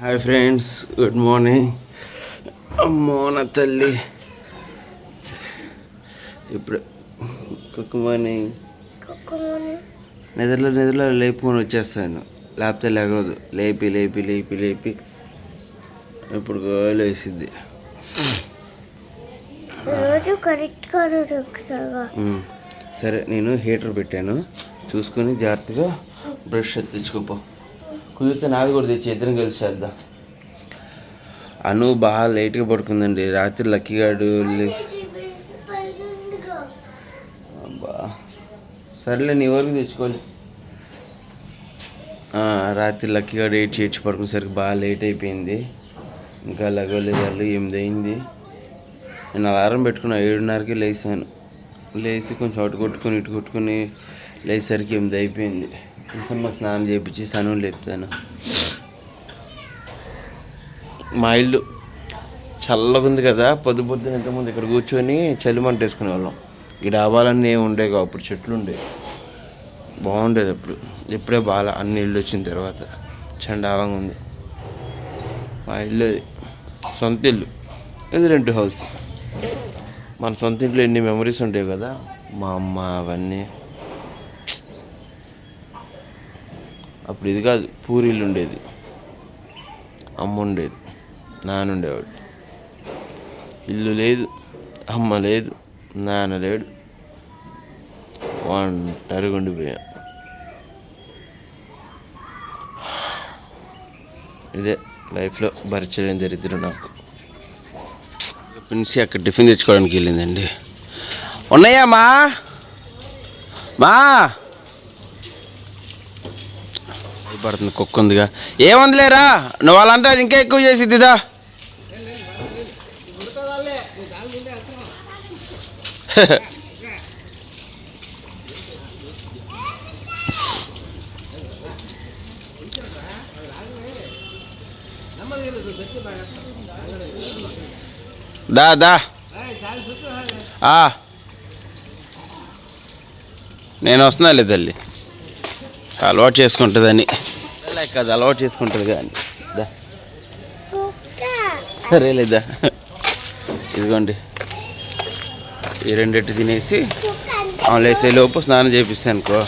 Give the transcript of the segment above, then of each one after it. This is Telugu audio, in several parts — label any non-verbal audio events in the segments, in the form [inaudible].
హాయ్ ఫ్రెండ్స్ గుడ్ మార్నింగ్ అమ్మో నా తల్లి. ఇప్పుడు గుడ్ మార్నింగ్ నిద్రలో నిద్రలో లేపుకొని వచ్చేస్తాను. లేకపోతే లేగదు లేపి లేపి లేపి లేపి ఇప్పుడు దొరుకుతాగా ఉమ్. సరే నేను హీటర్ పెట్టాను. చూసుకొని జాగ్రత్తగా బ్రష్ తెచ్చుకోపో కుదిరితే నాది కూడా తెచ్చి ఇద్దరం కలిసి చేద్దాం. అను బాగా లేట్గా పడుకుందండి. రాత్రి లక్కీగాడు లే- అబ్బా. సర్లే నీ వరకు తెచ్చుకోలే. రాత్రి లక్కీగాడు ఎయిట్ చేర్చి పడుకునేసరికి బాగా లేట్ అయిపోయింది. ఇంకా లగలేదు వాళ్ళు ఎనిమిది అయింది నేను అలారం పెట్టుకున్నా ఏడున్నరకి లేచాను. లేచి కొంచెం అటు కొట్టుకొని ఇటు కొట్టుకుని లేచేసరికి ఎనిమిది అయిపోయింది కొంచెం స్నానం చేయించి సను లేపుతాను. మా ఇల్లు చల్లగా ఉంది కదా పొద్దు పొద్దున ఇంతకుముందు ఇక్కడ కూర్చొని చలి మంట వేసుకునే వాళ్ళం ఈ డాబాలన్నీ ఉండేవి కావు అప్పుడు చెట్లు ఉండేవి బాగుండేది అప్పుడు. ఇప్పుడే బాగా అన్ని ఇల్లు వచ్చిన తర్వాత చండాలంగా ఉంది. మా ఇల్లు సొంత ఇల్లు. ఇది రెంట్ హౌస్. మన సొంత ఇంట్లో ఎన్ని మెమరీస్ ఉంటాయి కదా మా అమ్మ అవన్నీ. అప్పుడు ఇది కాదు పూరీలు ఉండేది. అమ్మ ఉండేది నాన్న ఉండేవాడు ఇల్లు లేదు అమ్మ లేదు నాన్న లేడు. ఒంటరిగా ఉండిపోయా ఇదే లైఫ్లో భరించలేని దరిద్రం నాకు. పిలిచి అక్కడ టిఫిన్ తెచ్చుకోవడానికి వెళ్ళిందండి. ఉన్నాయా మా? మా? పడుతుంది కుక్క ఉందిగా. ఏముందిలేరా? నువ్వు వాళ్ళంటే అది ఇంకా ఎక్కువ చేసిద్దిదా దా. దా ఆ. నేను వస్తున్నాలే తల్లి. అలవాటు చేసుకుంటుందని. లైక్ అది అలవాటు చేసుకుంటుంది కానీ. దా. సరేలేదా ఇదిగోండి. ఈ రెండిటి తినేసి ఆమె లోపు స్నానం చేపిస్తాను అనుకో.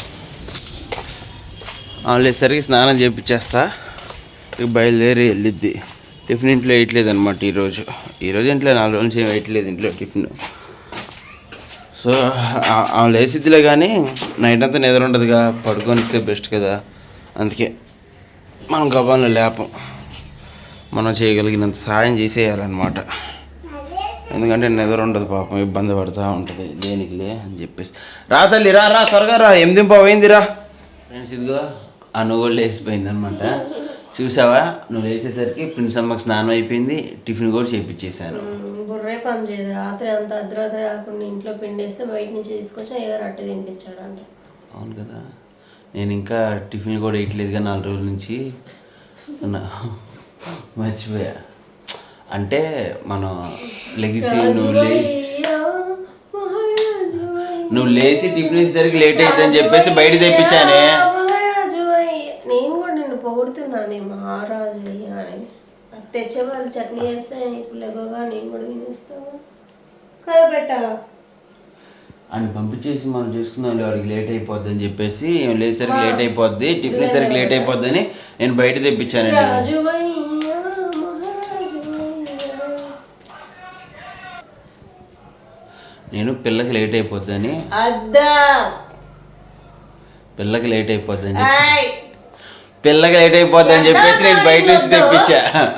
ఆన్లేసరికి స్నానం చేపించేస్తా బయలుదేరి వెళ్ళిద్ది. టిఫిన్ ఇంట్లో వేయట్లేదు అనమాట ఈరోజు. ఈరోజు ఇంట్లో నాలుగు రోజులు నుంచి ఏం వేయట్లేదు ఇంట్లో టిఫిన్. సో ఆ- లేసిద్దిలే కానీ నైట్ అంతా నిద్ర ఉండదుగా పడుకొని ఇస్తే బెస్ట్ కదా. అందుకే మనం గబాన్లో లేపం. మనం చేయగలిగినంత సాయం చేసేయాలన్నమాట. ఎందుకంటే నిద్ర ఉండదు పాపం ఇబ్బంది పడుతూ ఉంటుంది. దేనికిలే అని చెప్పేసి. రా తల్లి రా రా త్వరగా రా. ఎనిమిది పోయింది రా. ఫ్రెండ్స్ ఇదిగో ఆ నువ్వు లేచిపోయింది అనమాట చూసావా? నువ్వు లేచేసరికి ప్రిన్స్ అమ్మకి స్నానం అయిపోయింది. టిఫిన్ కూడా చేపించేశాను బుర్రే పని చేయదు. రాత్రి అంతా అర్ధరాత్రి కాకుండా ఇంట్లో పిండేస్తే బయట నుంచి తీసుకొచ్చి ఎవరు అట్టు తినిపించాడంట. అవును కదా. నేను ఇంకా టిఫిన్ కూడా వేయట్లేదుగా నాలుగు రోజుల నుంచి. మర్చిపోయా. అంటే మనం లెగిసి నువ్వు లేచి నువ్వు లేచి టిఫిన్ వేసేసరికి లేట్ అవుతుందని చెప్పేసి బయట తెప్పించానే. నేను కూడా నిన్ను పొగుడుతున్నాను మహారాజు. తెచ్చే వాళ్ళు చట్నీ వేస్తే ఇప్పుడు లెగగా నేను కూడా తినేస్తాను కదా పెట్టా అని పంపించేసి మనం చూసుకుందాం వాడికి లేట్ అయిపోద్ది అని చెప్పేసి "ఏం లేసరికి లేట్ అయిపోద్ది టిఫిన్ వేసరికి లేట్ అయిపోద్ది అని నేను బయట తెప్పించానండి. నేను పిల్లకి లేట్ అయిపోద్దని. పిల్లకి లేట్ అయిపోద్ది పిల్లకి లేట్ అయిపోద్ది అని చెప్పేసి నేను బయట నుంచి తెప్పించా.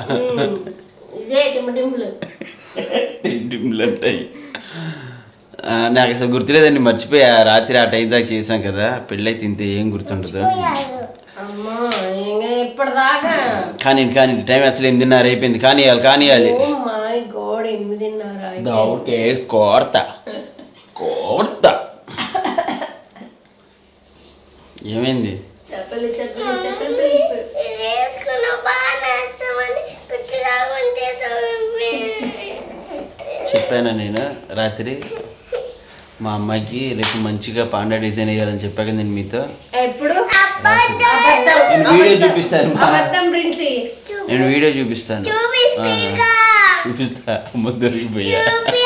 ఆ, నాకు అసలు గుర్తులేదండి మర్చిపోయా. రాత్రి ఆ టైం దాకా చేసాం కదా పెళ్ళై తింటే ఏం గుర్తుండదు. కానీ కానీ టైం అసలు ఎనిమిదిన్నర అయిపోయింది. కానియాలి కానియాలి కోర్త. కోర్త. [laughs] ఏమైంది? చెప్పలు చెప్పలు చెప్పలు తెలుసు వేసుకున్న చెప్పాను నేను? రాత్రి మా అమ్మాయికి రేపు మంచిగా పాండా డిజైన్ వేయాలని చెప్పాక నేను మీతో. ఎప్పుడు? నేను వీడియో చూపిస్తాను మా అబద్ధం ప్రిన్సి నేను వీడియో చూపిస్తాను. చూపిస్తా. చూపిస్తా. ముద్దరికి పోయా చూపి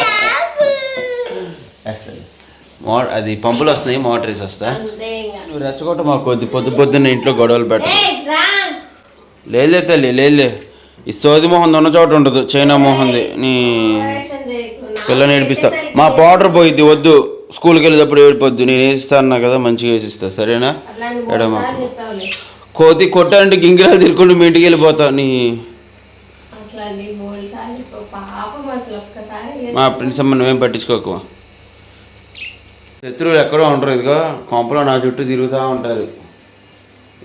మో అది పంపులు వస్తున్నాయి మోటార్ వేసి వస్తా నువ్వు రెచ్చగొట్ట మాకు కొద్ది పొద్దు పొద్దున్న ఇంట్లో గొడవలు పెట్ట. లేదులే తల్లి లేదులే ఈ సోది మొహం ఉన్న చోట ఉండదు చైనా మొహంది. నీ పిల్ల నేర్పిస్తా చెప్పేసరికి మా పౌడర్ పోయిద్ది వద్దు. స్కూల్కి వెళ్ళేటప్పుడు ఏడిపోద్దు. నేను వేసిస్తా అన్నా కదా మంచిగా వేసిస్తా. సరేనా? ఎడమ కోతి కొట్టాలంటే గింగిరాలు తిరుక్కుంటూ మీ ఇంటికి వెళ్ళిపోతా నీ. మా ప్రిన్స్ అమ్మ నువ్వేం పట్టించుకోకు. శత్రువులు ఎక్కడో ఉంటారు ఇదిగో కొంపలో నా చుట్టూ తిరుగుతూ ఉంటారు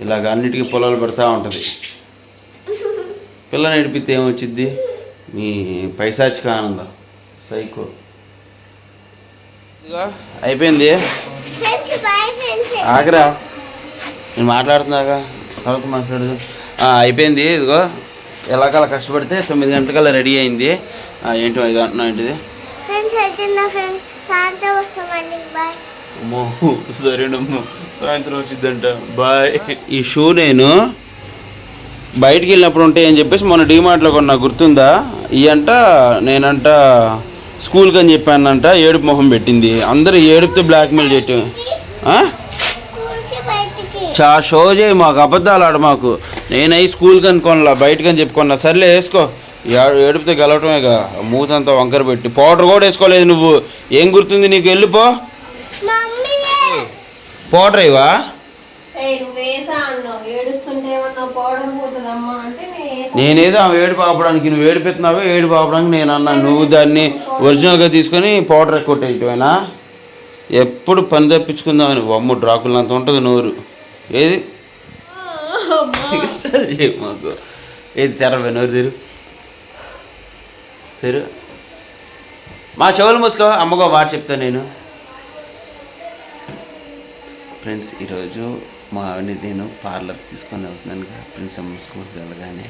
ఇలాగ అన్నిటికీ పొలాలు పెడతా ఉంటుంది. పిల్ల నడిపితే ఏమొచ్చిద్ది? మీ పైశాచిక ఆనందం సైకో. ఇదిగో అయిపోయింది? ఆగరా. నేను మాట్లాడుతున్నాగా తర్వాత మాట్లాడు అయిపోయింది ఇదిగో. ఎలాగలా కష్టపడితే తొమ్మిది గంటలకల్లా రెడీ అయింది. ఏంటో ఇది అంటున్నా ఏంటిది? సాయంత్రం వస్తామండి బాయ్ అమ్మో సరేనమ్మా సాయంత్రం వచ్చిందంట. బాయ్ ఈ షూ నేను బయటికి వెళ్ళినప్పుడు ఉంటాయి అని చెప్పేసి మొన్న డీమార్ట్లో కొన్నా గుర్తుందా? ఈ అంట నేనంట స్కూల్కి అని చెప్పానంట ఏడుపు మొహం పెట్టింది. అందరూ ఏడుపుతో బ్లాక్మెయిల్ చేయటం. ఆ? స్కూల్కి బయటికి. చా షో చేయి మాకు అబద్ధాలు ఆడ మాకు. నేనై స్కూల్కి అనుకోనలా బయటకు అని చెప్పుకున్నా సర్లే వేసుకో. ఏడుపుతో గెలవటమేగా. మూతంతా వంకర పెట్టి. పౌడర్ కూడా వేసుకోలేదు నువ్వు. ఏం గుర్తుంది నీకు? వెళ్ళిపో పౌడర్ ఇవా. నేనేదో ఆమె ఏడు పాపడానికి నువ్వు ఏడిపెత్తున్నావో ఏడు పాపడానికి నేను అన్నా. నువ్వు దాన్ని ఒరిజినల్గా తీసుకొని పౌడర్ కొట్టేయటమేనా? ఎప్పుడు పని తప్పించుకుందామని అమ్ము డ్రాకులు అంత ఉంటుంది నోరు. ఏది? ఇష్టాలు ఏది తెరవే నోరు తెరు సరే మా చెవులు మూసుకో అమ్మగో మాట చెప్తాను నేను. ఫ్రెండ్స్ ఈరోజు మా ఆవిడని నేను పార్లర్ తీసుకొని వెళ్తున్నాను కదా ఫ్రెండ్స్ అమ్మ స్కూల్కి వెళ్ళగానే.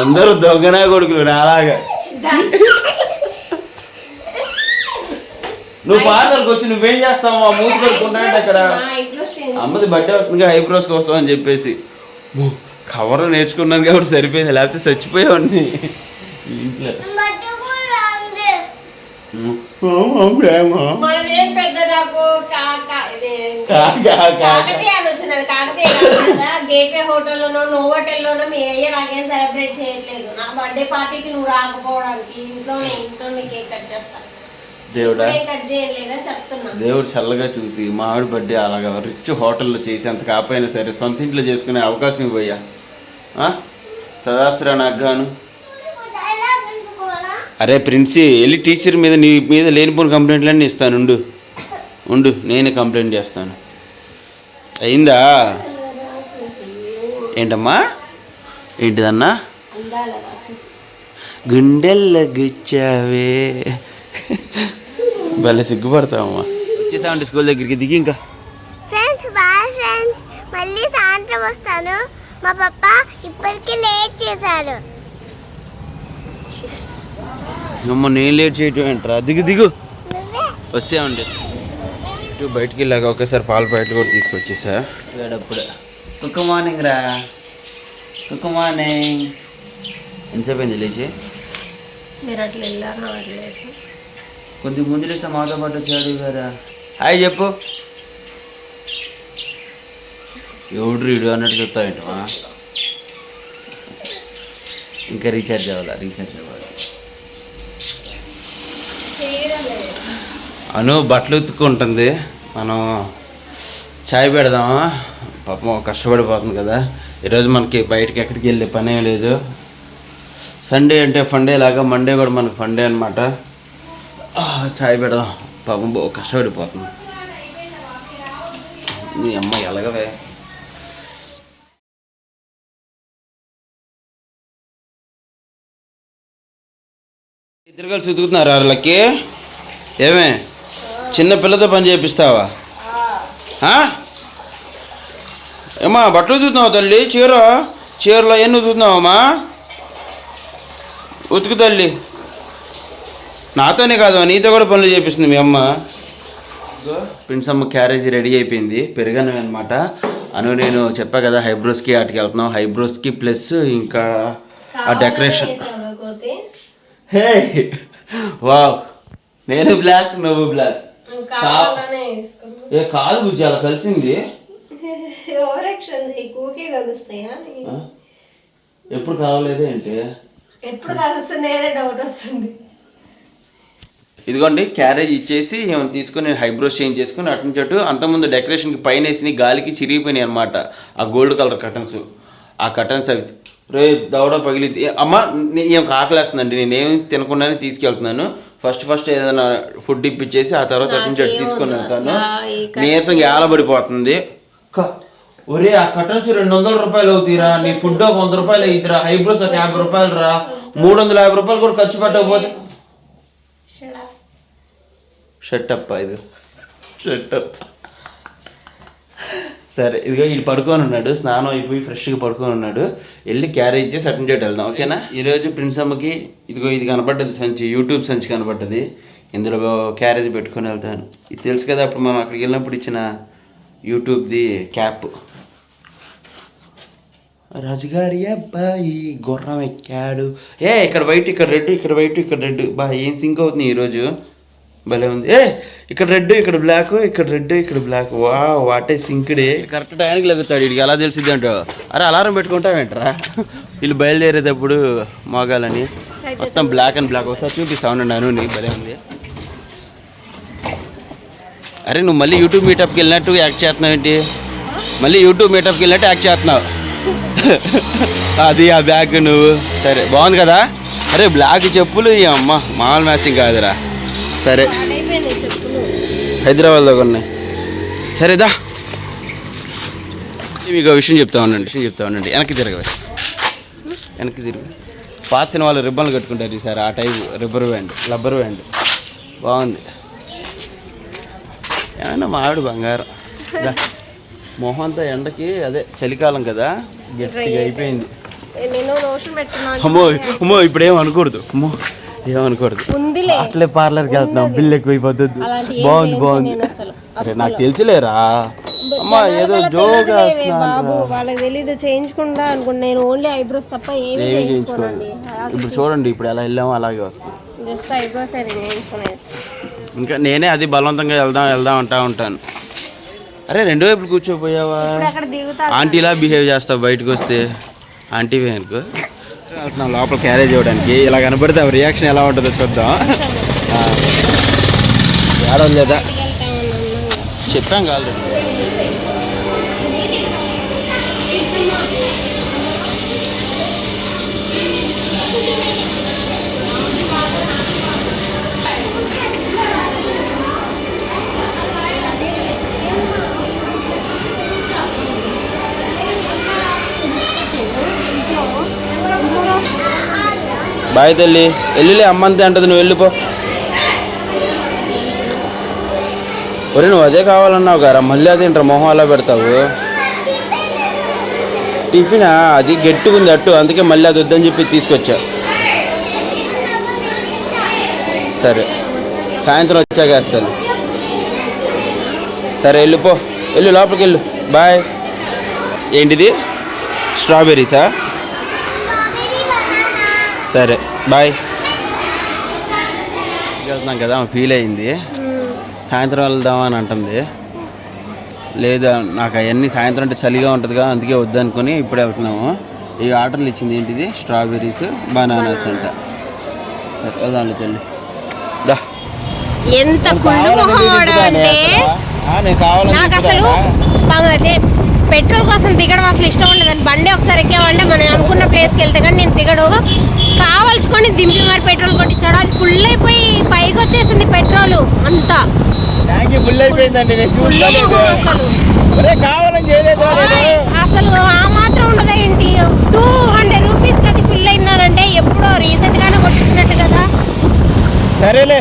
అందరూ దొంగనా కొడుకులు నాలాగా. నువ్వు పార్లర్కి వచ్చి నువ్వేం చేస్తావు? మా మూతి పెట్టుకుంటానంటే అక్కడ. అమ్మది బర్త్డే వస్తుంది ఐబ్రోస్ కోసం అని చెప్పేసి. కవర్ నేర్చుకున్నాను కాబట్టి సరిపోయింది లేకపోతే చచ్చిపోయేవాడిని. ఇంట్లో గేట్వే హోటల్లోనో నోవోటెల్లోనో మీ అయ్య నాకేం సెలబ్రేట్ చేయట్లేదు నా బర్త్డే పార్టీకి నువ్వు రాకపోవడానికి ఇంట్లోనే ఇంట్లోనే కేక్ కట్ చేస్తాను దేవుడా? దేవుడు చల్లగా చూసి మా ఆవిడ బర్త్డే అలాగా రిచ్ హోటల్లో చేసి అంత కాకపోయినా సరే సొంత ఇంట్లో చేసుకునే అవకాశం ఇవ్వయ్యా. ఆ? తదాశ్రా నాకు గాను అరే ప్రిన్సీ వెళ్ళి టీచర్ మీద నీ మీద లేనిపోయిన కంప్లైంట్లన్నీ ఇస్తాను ఉండు. ఉండు నేనే కంప్లైంట్ చేస్తాను. అయిందా? ఏంటమ్మా? ఏంటిదన్నా. గుండెల్లో గుచ్చావే. భలే సిగ్గుపడతావమ్మా. వచ్చేసామండి స్కూల్ దగ్గరికి దిగి ఇంకా. ఫ్రెండ్స్ బాయ్ ఫ్రెండ్స్ మళ్ళీ సాయంత్రం వస్తాను. మా పప్ప ఇప్పటికే లేట్ చేశాడు. అమ్మ నేను లేట్ చేయటం ఏంట్రా? దిగు దిగు. వచ్చామండి ఇటు బయటికి వెళ్ళాక ఒకేసారి పాల ప్యాకెట్లు కూడా తీసుకొచ్చేసా. వేడప్పుడు కుక్క మార్నింగ్ రా. కుక్క మార్నింగ్ ఎంతసేపు అయింది లేచి? మీరు అట్లా వెళ్ళారు? కొద్ది ముందులేస్తే మాతో పాటు వచ్చాడు గారా హాయ్ చెప్పు. ఎవడు రీడు అన్నట్టు చెప్తావేంటమా ఇంకా రీఛార్జ్ అవ్వాలా రీఛార్జ్ అవ్వాలి? అను బట్టలు ఉతుక్కుంటుంది. మనం చాయ్ పెడదామా? పాపం కష్టపడిపోతుంది కదా. ఈరోజు మనకి బయటకి ఎక్కడికి వెళ్ళే పనే లేదు. సండే అంటే ఫండే లాగా మండే కూడా మనకు ఫండే అనమాట చాయ్ పెడదాం పాపం బో కష్టపడిపోతుంది మీ అమ్మ ఎలాగవే ఇద్దరు కలిసి ఉతుకుతున్నారు వాళ్ళకి ఏమే చిన్న పిల్లతో పని చేపిస్తావా ఆ? ఏమ్మా బట్టలు ఉతుకుతున్నావు తల్లి చీర చీరలో ఎన్ని ఉతుకుతున్నావమ్మా ఉతుకు తల్లి నాతోనే కాదు నీతో కూడా పనులు చేపిస్తుంది మీ అమ్మ. ప్రిన్స్ అమ్మ క్యారేజీ రెడీ అయిపోయింది పెరిగాను అనమాట అను నేను చెప్పా కదా హైబ్రోస్కి వాటికి వెళ్తున్నాం. హైబ్రోస్కి ప్లస్ ఇంకా ఆ డెకరేషన్. Hey wow! నేను బ్లాక్ నువ్వు బ్లాక్. ఏ కాదు బుజ్జి అలా కలిసింది? ఎప్పుడు కావలేదే అంటే? ఎప్పుడు కలుస్తున్నాయనే డౌట్ వస్తుంది. ఇదిగోండి క్యారేజ్ ఇచ్చేసి ఏమైనా తీసుకొని నేను హైబ్రోస్ చేంజ్ చేసుకుని అటు నుంచి అటు అంతకుముందు డెకరేషన్కి పైన వేసి గాలికి చిరిగిపోయినాయి అనమాట ఆ గోల్డ్ కలర్ కటన్స్ ఆ కటన్స్ అవి రే దవడ పగిలింది. ఏ, అమ్మ నే- ఏం ఆకలేస్తుందండి? నేనేం తినకుండానే తీసుకెళ్తున్నాను. ఫస్ట్ ఫస్ట్ ఏదైనా ఫుడ్ ఇప్పించేసి ఆ తర్వాత అటు నుంచి అటు తీసుకొని వెళ్తాను. నీరసంగా ఏలబడిపోతుంది. ఒరే ఆ కటన్స్ రెండు వందల రూపాయలు అవుతాయిరా నీ ఫుడ్ ఒక వంద రూపాయలు అవుతురా హైబ్రోస్ ఒక యాభై రూపాయలు రా. మూడు వందల యాభై రూపాయలు కూడా ఖర్చు పెట్టకపోతే షట్టప్ ఇది. షట్టప్ సరే ఇదిగో వీడు పడుకొని ఉన్నాడు స్నానం అయిపోయి ఫ్రెష్గా పడుకొని ఉన్నాడు. వెళ్ళి క్యారేజ్ చేసి అటెండ్ చేయడం వెళ్దాం ఓకేనా ఈరోజు ప్రిన్స్ అమ్మకి ఇదిగో ఇది కనపడ్డది సంచి యూట్యూబ్ సంచి కనపడ్డది. ఇందులో క్యారేజ్ పెట్టుకొని వెళ్తాను. ఇది తెలుసు కదా అప్పుడు మనం అక్కడికి వెళ్ళినప్పుడు ఇచ్చిన యూట్యూబ్ది క్యాప్ రాజుగారి అబ్బాయి గుర్రం ఎక్కాడు. ఏ ఇక్కడ వైట్ ఇక్కడ రెడ్ ఇక్కడ వైట్ ఇక్కడ రెడ్. బా ఏం సింక్ అవుతుంది ఈరోజు భలే ఉంది. ఏ ఇక్కడ రెడ్ ఇక్కడ బ్లాక్ ఇక్కడ రెడ్ ఇక్కడ బ్లాక్. వా వాటే సింక్డే కరెక్ట్ టైంకి లెగుతాడు వీడికి. ఎలా తెలిసింది అంటో. అరే అలారం పెట్టుకుంటావేంట్రా వీళ్ళు బయలుదేరేటప్పుడు మోగాలని. మొత్తం బ్లాక్ అండ్ బ్లాక్. ఒకసారి చూపిస్తా ఉండండి నీకు భలే ఉంది. అరే నువ్వు మళ్ళీ యూట్యూబ్ మీటప్కి వెళ్ళినట్టు యాక్ట్ చేస్తున్నావు ఏంటి? మళ్ళీ యూట్యూబ్ మీటప్కి వెళ్ళినట్టు యాక్ట్ చేస్తున్నావు. అది ఆ బ్యాగ్ నువ్వు. సరే బాగుంది కదా? అరే బ్లాక్ చెప్పులు ఈ అమ్మ. మామూలు మ్యాచింగ్ కాదురా. సరే. హైదరాబాద్లో ఉన్నాయి. సరేదా మీకు విషయం చెప్తా ఉండండి విషయం చెప్తా ఉండండి. వెనక్కి తిరగవే వెనక్కి. తిరుగు. పాత సినిమాలు రిబ్బన్లు కట్టుకుంటారు ఈసారి ఆ type rubber band rubber band. బాగుంది. ఏమన్నా మావిడ బంగారం. మొహం అంతా ఎండకి అదే చలికాలం కదా గట్టిగా అయిపోయింది. అమ్మో అమ్మో ఇప్పుడు అనకూడదు. అమ్మో. ఏమనకూడదు. అట్లే పార్లర్కి వెళ్తున్నాం. బిల్ ఎక్కువైపోతుంది బాగుంది బాగుంది. నాకు తెలిసిలేరా? అమ్మా ఏదో తెలీదులేవే బాబు. వాళ్ళకి తెలీదు చేయించుకుంటా అనుకుంటా. నేను ఓన్లీ ఐబ్రోస్ తప్ప ఏమీ చేయించుకోనండి. ఇప్పుడు చూడండి ఇప్పుడు ఎలా వెళ్ళామో అలాగే వస్తుంది. జస్ట్ ఐబ్రోస్ నేను చేయించుకునేది ఇంకా నేనే అది బలవంతంగా వెళ్దాం వెళ్దాం అంటా ఉంటాను. అరే రెండు వైపులు కూర్చోపోయావా? ఆంటీలా బిహేవ్ చేస్తావు బయటకు వస్తే. ఆంటీ వెనుక. వెళ్తున్నాం లోపల క్యారేజ్ ఇవ్వడానికి. ఇలా కనబడితే ఆ రియాక్షన్ ఎలా ఉంటుందో చూద్దాం. ఏడవదు లేదా వెళ్తా ఉన్నాను చెప్పాం కాదు. బాయ్ తల్లి. వెళ్ళిలే అమ్మంతే అంటది నువ్వు వెళ్ళిపో. ఒరే నువ్వు అదే కావాలన్నావు గారా? మళ్ళీ అదేంట్రా మొహం అలా పెడతావు? టిఫినా? అది గట్టిగా ఉంది అట్టు. అందుకే మళ్ళీ అది వద్దని చెప్పి తీసుకొచ్చా. సరే. సాయంత్రం వచ్చాక వేస్తాను. సరే వెళ్ళిపో. వెళ్ళు లోపలికి వెళ్ళు. బాయ్. ఏంటిది? స్ట్రాబెర్రీసా? సరే. బాయ్. వెళ్తున్నాం కదా ఫీల్ అయింది. సాయంత్రం వెళ్దాం అని అంటుంది. లేదా నాకు అవన్నీ సాయంత్రం అంటే చలిగా ఉంటుందిగా అందుకే వద్దనుకొని ఇప్పుడు వెళ్తున్నాము. ఈ ఆర్డర్లు ఇచ్చింది ఏంటిది? స్ట్రాబెర్రీస్ బనానాస్ అంట. సరే వెళ్దాంలే తల్లి. దా. ఎంత అంటే? నాకు అసలు పెట్రోల్ కోసం దిగడం అసలు ఇష్టం ఉండదు బండి ఒకసారి ఎక్కామంటే మనం అనుకున్న ప్లేస్కి వెళ్తే కానీ నేను దిగడు కావాల్సుకొని దింపి మరి పెట్రోల్ కొట్టించాడు. అది ఫుల్ అయిపోయి పైకి వచ్చేసింది పెట్రోల్ అంతా. ట్యాంక్ ఫుల్ అయిపోయిందండి. నేను ఫుల్ అసలు. ఆ మాత్రం ఉండదా ఏంటి? టూ హండ్రెడ్ రూపీస్కి అది ఫుల్ అయిందానంటే ఎప్పుడో రీసెంట్ గానే కొట్టించినట్టు కదా. సరేలే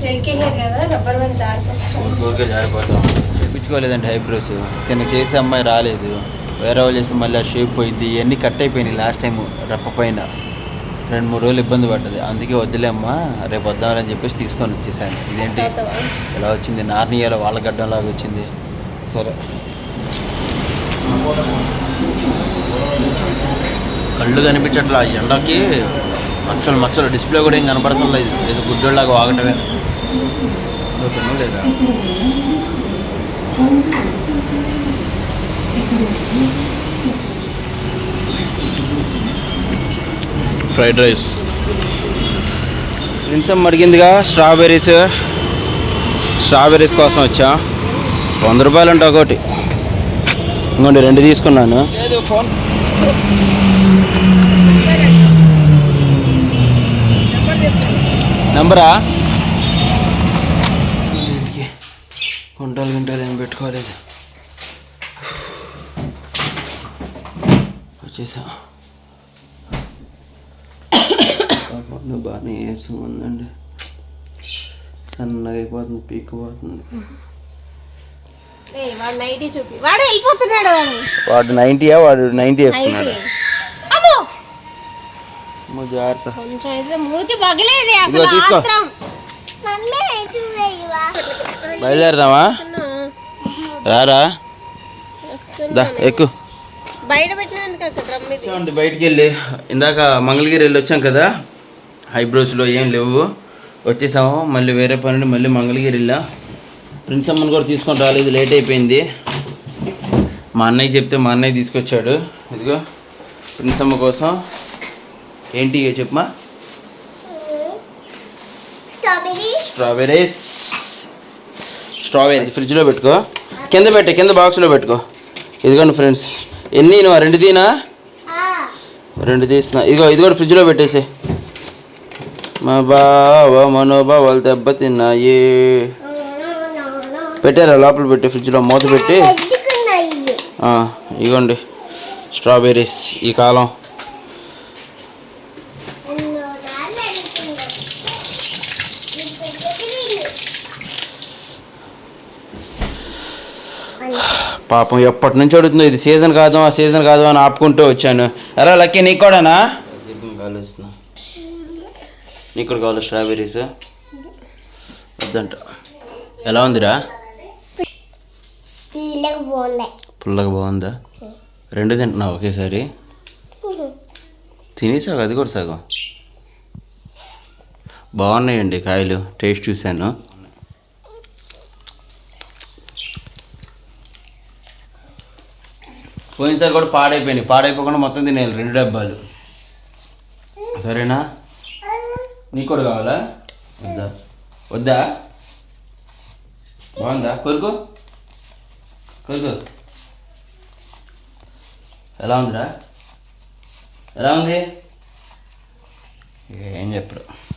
సిల్కీ హెయిర్ కదా? రబ్బర్ బ్యాండ్ జారిపోతా ఊరికే జారిపోతాం. చేయించుకోలేదండి హైబ్రోస్. తిన చేసే అమ్మాయి రాలేదు. వేరే వాళ్ళు చేస్తే మళ్ళీ ఆ షేప్ పోయింది ఇవన్నీ కట్ అయిపోయినాయి లాస్ట్ టైం రెప్ప పైన. రెండు మూడు రోజులు ఇబ్బంది పడ్డది. అందుకే వద్దులేమ్మా రేపు వద్దామని చెప్పేసి తీసుకొని వచ్చేసాను. ఇదేంటి? ఎలా వచ్చింది? నార్నియాల వాళ్ళ గడ్డంలాగా వచ్చింది. సరే. కళ్ళు కనిపించట్లా ఎండకి? మచ్చలు మచ్చలు. డిస్ప్లే కూడా ఏం కనపడతలేదు ఏదో గుడ్డోళ్ళలాగా వాగటమే. Fried rice. ప్రిన్సమ్ అడిగిందిగా స్ట్రాబెర్రీస్. స్ట్రాబెర్రీస్ కోసం వచ్చా? వంద రూపాయలు అంటే ఒకటి. ఇంకోటి రెండు తీసుకున్నాను. ఫోన్ నంబరా? పెట్టుకోలేదు వచ్చేసా పాపం బాగానే ఏడ్సం ఉందండి సన్నగా అయిపోతుంది పీక్కుపోతుంది ఏయ్, వాడు వెళ్ళిపోతున్నాడు నైంటీయా వాడు నైంటీ వేసుకున్నాడు జాగ్రత్త బయలుదేరదామా రారా. దా ఎక్కు. వచ్చామండి బయటికి వెళ్ళి. ఇందాక మంగళగిరి వెళ్ళి వచ్చాం కదా? ఐబ్రోస్లో ఏం లేవు. వచ్చేసాము మళ్ళీ వేరే పని మళ్ళీ మంగళగిరి వెళ్ళా. ప్రిన్స్ అమ్మని కూడా తీసుకొని రాలేదు లేట్ అయిపోయింది. మా అన్నయ్య చెప్తే మా అన్నయ్య తీసుకొచ్చాడు. ఇదిగో ప్రిన్స్ అమ్మ కోసం. ఏంటి చెప్పమా స్ట్రాబెరీ స్ట్రాబెరీస్ స్ట్రాబెరీ ఫ్రిడ్జ్లో పెట్టుకో. కింద పెట్టే కింద బాక్స్లో పెట్టుకో. ఇదిగోండి ఫ్రెండ్స్ ఎన్ని నువ్వు రెండు తీనా? రెండు తీస్తున్నా. ఇదిగో ఇది కూడా ఫ్రిడ్జ్లో పెట్టేసి మా బావ మనోభావాలు దెబ్బతిన్నాయి. పెట్టారా? లోపల పెట్టి ఫ్రిడ్జ్లో మూత పెట్టి. ఇగోండి. స్ట్రాబెర్రీస్ ఈ కాలం. పాపం ఎప్పటి నుంచి అడుగుతుందో ఇది సీజన్ కాదు ఆ సీజన్ కాదు అని ఆపుకుంటూ వచ్చాను. ఎరా లక్కీ నీకు కూడానా? కాలుస్తున్నా నీకు కూడా కావాలి స్ట్రాబెర్రీస్? వద్దంట. ఎలా ఉందిరా? పుల్లగా బాగుందా? రెండు తింటున్నావు ఒకేసారి? తినేసాగు అది కూడా సగం? బాగున్నాయండి కాయలు టేస్ట్ చూశాను. పోయినసారి కూడా పాడైపోయినాయి. పాడైపోకుండా మొత్తం తినేయాలి రెండు డబ్బాలు. సరేనా? నీకు కూడా కావాలా? వద్దా? వద్దా? బాగుందా? కొరుకు? కొరుకు. ఎలా ఉందిరా? ఎలా ఉంది? ఏం చెప్పరు.